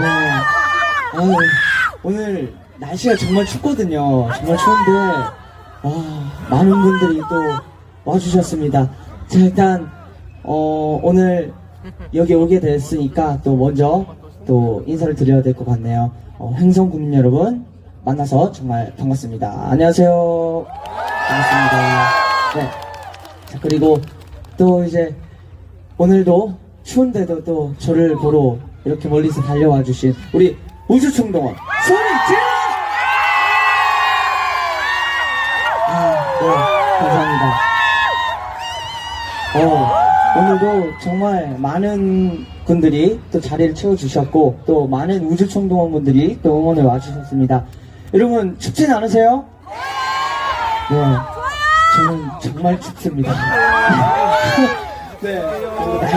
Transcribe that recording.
네. 아유, 오늘 날씨가 정말 춥거든요. 정말 추운데, 와, 많은 분들이 또 와주셨습니다. 자, 일단, 어, 오늘 여기 오게 됐으니까 또 먼저 또 인사를 드려야 될 것 같네요. 어, 행성 국민 여러분, 만나서 정말 반갑습니다. 안녕하세요. 반갑습니다. 네. 자, 그리고 또 이제 오늘도 추운데도 또 저를 보러 이렇게 멀리서 달려와 주신 우리 우주충동원 소리 질러! 아, 네, 감사합니다. 어, 오늘도 정말 많은 분들이 또 자리를 채워주셨고 또 많은 우주충동원 분들이 또 응원을 와주셨습니다. 여러분 춥진 않으세요? 네. 저는 정말 춥습니다. 네. 그리고